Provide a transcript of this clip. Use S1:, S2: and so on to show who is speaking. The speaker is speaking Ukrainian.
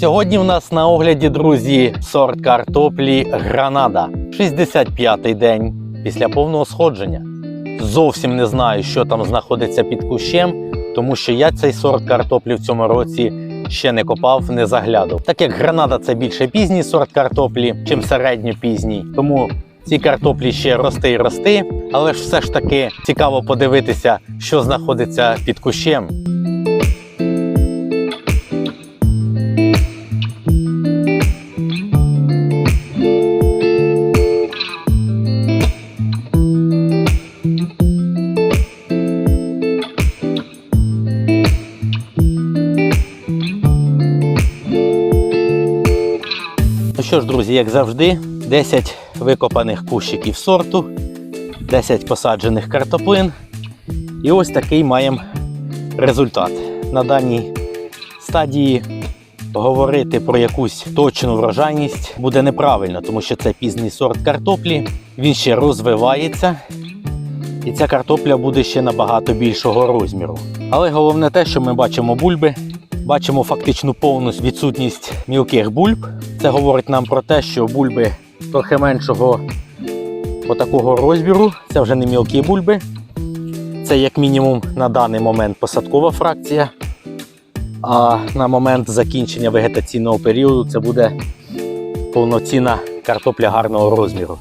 S1: Сьогодні в нас на огляді, друзі, сорт картоплі Гранада. 65-й день після повного сходження. Зовсім не знаю, що там знаходиться під кущем, тому що я цей сорт картоплі в цьому році ще не копав, не заглядав. Так як гранада це більше пізній сорт картоплі, чим середньопізній. Тому ці картоплі ще рости і рости, але ж все ж таки цікаво подивитися, що знаходиться під кущем. Що ж, друзі, як завжди, 10 викопаних кущиків сорту, 10 посаджених картоплин. І ось такий маємо результат. На даній стадії говорити про якусь точну врожайність буде неправильно, тому що це пізній сорт картоплі, він ще розвивається. І ця картопля буде ще набагато більшого розміру. Але головне те, що ми бачимо бульби, бачимо фактичну повну відсутність мілких бульб. Це говорить нам про те, що бульби трохи меншого отакого розміру. Це вже не мілкі бульби. Це як мінімум на даний момент посадкова фракція. А на момент закінчення вегетаційного періоду це буде повноцінна картопля гарного розміру.